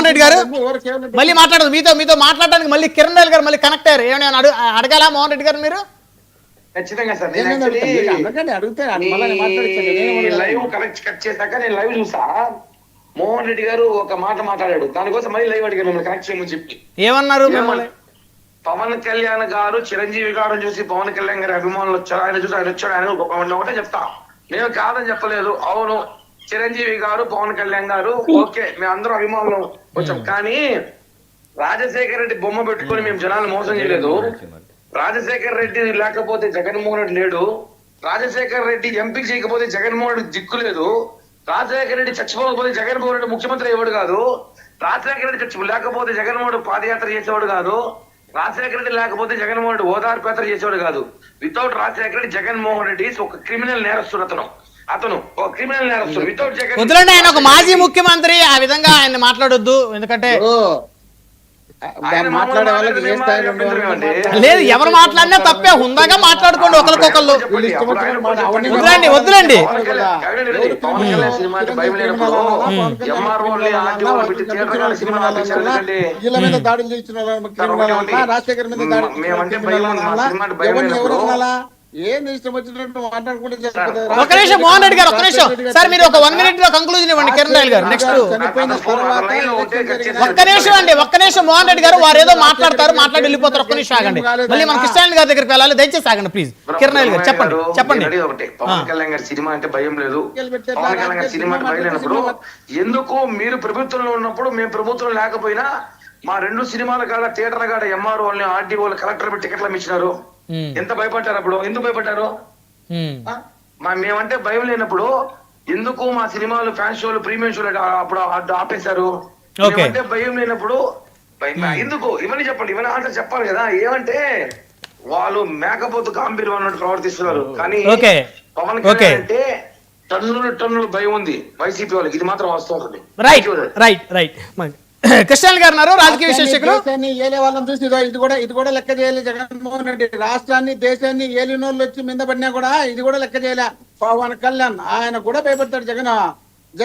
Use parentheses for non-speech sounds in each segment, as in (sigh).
మోహన్ రెడ్డి గారు? మళ్ళీ మాట్లాడదు. మీతో మీతో మాట్లాడడానికి మళ్ళీ కిరణ్ రెడ్డి గారు మళ్ళీ కనెక్ట్ అయ్యారు. ఏమైనా అడుగు అడగాలా మోహన్ రెడ్డి గారు మీరు? ఖచ్చితంగా సార్. నేను లైవ్ కనెక్ట్ కట్ చేశాక నేను లైవ్ చూసా. మోహన్ రెడ్డి గారు ఒక మాట మాట్లాడాడు. దానికోసం మళ్ళీ లైవ్ అడిగాను మిమ్మల్ని కనెక్ట్ చేయమని చెప్పి. ఏమన్నారు మిమ్మల్ని? పవన్ కళ్యాణ్ గారు చిరంజీవి గారు చూసి పవన్ కళ్యాణ్ గారి అభిమానులు వచ్చారు. ఆయన చూసి ఆయన వచ్చాడు. ఆయన ఒక పవన్ ఒకటే చెప్తా. నేను కాదని చెప్పలేదు. అవును. చిరంజీవి గారు పవన్ కళ్యాణ్ గారు ఓకే మేము అందరూ అభిమానులు వచ్చాం. కానీ రాజశేఖర రెడ్డి బొమ్మ పెట్టుకొని మేము జనాలను మోసం చేయలేదు. రాజశేఖర రెడ్డి లేకపోతే జగన్మోహన్ రెడ్డి లేడు. రాజశేఖర రెడ్డి ఎంపీ చేయకపోతే జగన్మోహన్ రెడ్డి దిక్కు లేదు రాజశేఖర రెడ్డి చచ్చిపోకపోతే జగన్మోహన్ రెడ్డి ముఖ్యమంత్రి అయ్యేవాడు కాదు. రాజశేఖర రెడ్డి చచ్చి లేకపోతే జగన్మోహన్ రెడ్డి పాదయాత్ర చేసేవాడు కాదు. రాజశేఖర రెడ్డి లేకపోతే జగన్మోహన్ రెడ్డి ఓదార్పు యాత్ర చేసేవాడు కాదు. వితౌట్ రాజశేఖర రెడ్డి జగన్మోహన్ రెడ్డి ఒక క్రిమినల్ నేరస్తుడు అతను. అతను ఒక క్రిమినల్ నేరస్తుడు వితౌట్ జగన్ వద్దులండి ఆయన ఒక మాజీ ముఖ్యమంత్రి ఆ విధంగా ఆయన మాట్లాడొద్దు. ఎందుకంటే? లేదు ఎవరు మాట్లాడినా తప్పే. హుందాగా మాట్లాడుకోండి ఒకరికొకళ్ళు. వద్దులేండి, వద్దులేండి. దాడులు రాజశేఖర్ మీద దాడి ఇష్టం వచ్చినట్టు మాట్లాడుకుంటే. ఒక నిమిషం మోహన్ రెడ్డి గారు ఒక నిమిషం. సార్ మీరు ఒక వన్ మినిట్లో కంక్లూజన్ ఇవ్వండి కిరణ్ రెడ్డి గారు నెక్స్ట్ ఒక్క నిమిషం అండి ఒక్క నిమిషం మోహన్ రెడ్డి గారు వారు ఏదో మాట్లాడతారు మాట్లాడి వెళ్ళిపోతారు ఒక్క నిమిషం ఆగండి. మళ్ళీ మన కృష్ణాయన్ గారి దగ్గరికి వెళ్ళాలి దయచేసి ఆగండి ప్లీజ్ కిరణ్ రెడ్డి గారు చెప్పండి చెప్పండి. ఒకటే. పవన్ కళ్యాణ్ గారి సినిమా అంటే భయం లేదు. పవన్ కళ్యాణ్ గారి సినిమా అంటే భయం లేనప్పుడు ఎందుకు? మీరు ప్రభుత్వంలో ఉన్నప్పుడు మేము ప్రభుత్వం లేకపోయినా మా రెండు సినిమాల కాడ థియేటర్ కాడ ఎంఆర్ వాళ్ళని ఆర్డీ వాళ్ళు కలెక్టర్ పెట్టి టికెట్లు ఇచ్చినారు ఎంత భయపడ్డారు అప్పుడు? ఎందుకు భయపడ్డారు? మేమంటే భయం లేనప్పుడు ఎందుకు మా సినిమాలు ఫ్యాన్ షోలు ప్రీమియం షోలు అప్పుడు ఆపేశారు. మేమంటే భయం లేనప్పుడు ఎందుకు? ఇవన్నీ చెప్పండి. ఇవన్నీ ఆన్సర్ చెప్పాలి కదా. ఏమంటే వాళ్ళు మేకపోతు గాంభీర్యం అన్నట్టు ప్రవర్తిస్తున్నారు. కానీ. పవన్. కళ్యాణ్ అంటే టన్నులు టన్నులు భయం ఉంది. వైసీపీ వాళ్ళకి. ఇది మాత్రం వాస్తవం రైట్ రైట్ రైట్ (coughs) కృష్ణాయన్ గారు ఉన్నారు రాజకీయ విశ్లేషకులు. ఏలే వాళ్ళని చూసి ఇదో కూడా ఇది కూడా లెక్క చేయాలి జగన్మోహన్ రెడ్డి. రాష్ట్రాన్ని దేశాన్ని ఏలిన వాళ్ళు వచ్చి మీద పడినా కూడా ఇది కూడా లెక్క చేయాలి. పవన్ కళ్యాణ్ ఆయన కూడా భయపడతాడు జగన్. (laughs) (laughs)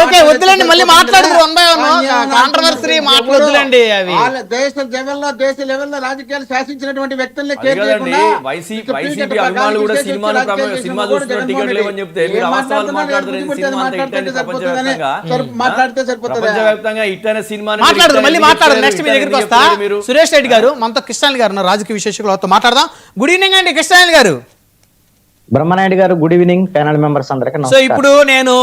ఓకే వద్దులేండి మళ్ళీ మాట్లాడుతున్నారు వన్ బై వన్. కాంట్రవర్సరీ మాటలు వద్దులేండి అవి. వాళ్ళ దేశ లెవెల్లో దేశ లెవెల్లో రాజకీయాలు శాసించినటువంటి వ్యక్తుల్ని కేర్ చేయకుండా వైసీపీ అభిమానులు కూడా సినిమా చూస్తున్న లేవని చెప్తే మాట్లాడితే సరిపోతుందా? సినిమా మాట్లాడదు మళ్ళీ మాట్లాడదు. నెక్స్ట్ మీ దగ్గరికి వస్తా. మీరు. సురేష్ రెడ్డి గారు మనతో కృష్ణాయన్ గారు రాజకీయ విశ్లేషకులతో మాట్లాడదాం. గుడ్ ఈవినింగ్ అండి Krishnayan garu Brahmanaidu garu good evening panel members అందరికీ సో ఇప్పుడు నేను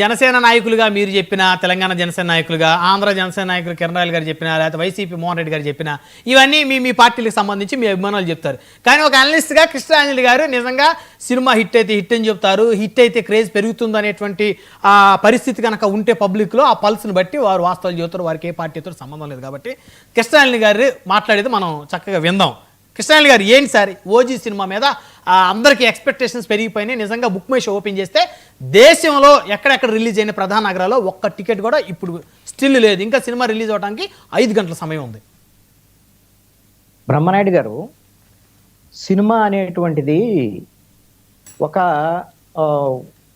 జనసేన నాయకులుగా మీరు చెప్పిన తెలంగాణ జనసేన నాయకులుగా ఆంధ్ర జనసేన నాయకులు కిరణ్ రాయల్ గారు చెప్పిన లేకపోతే వైసీపీ మోహన్ రెడ్డి గారు చెప్పిన ఇవన్నీ మీ మీ పార్టీలకు సంబంధించి మీ అభిమానులు చెప్తారు. కానీ ఒక అనలిస్ట్గా కృష్ణాంజలి గారు నిజంగా సినిమా హిట్ అయితే హిట్ అని చెప్తారు. హిట్ అయితే క్రేజ్ పెరుగుతుంది అనేటువంటి ఆ పరిస్థితి కనుక ఉంటే పబ్లిక్లో ఆ పల్స్ని బట్టి వారు వాస్తవాలు చెబుతారు. వారికి ఏ పార్టీతో సంబంధం లేదు కాబట్టి కృష్ణాంజలి గారు మాట్లాడేది మనం చక్కగా విందాం. కృష్ణాంజలి గారు ఏంటి సార్ ఓజీ సినిమా మీద అందరికీ ఎక్స్పెక్టేషన్స్ పెరిగిపోయినాయి. నిజంగా బుక్ మై షో ఓపెన్ చేస్తే దేశంలో ఎక్కడెక్కడ రిలీజ్ అయిన ప్రధాన నగరాల్లో ఒక్క టికెట్ కూడా ఇప్పుడు స్టిల్ లేదు. ఇంకా సినిమా రిలీజ్ అవడానికి ఐదు గంటల సమయం ఉంది. బ్రహ్మనాయుడు గారు సినిమా అనేటువంటిది ఒక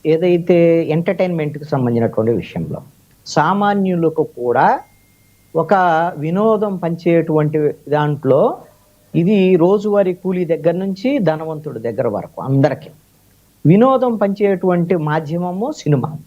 ఏదైతే ఎంటర్టైన్మెంట్కి సంబంధించినటువంటి విషయంలో సామాన్యులకు కూడా ఒక వినోదం పంచేటువంటి దాంట్లో ఇది రోజువారీ కూలీ దగ్గర నుంచి ధనవంతుడి దగ్గర వరకు అందరికీ. వినోదం పంచేటువంటి మాధ్యమము సినిమా.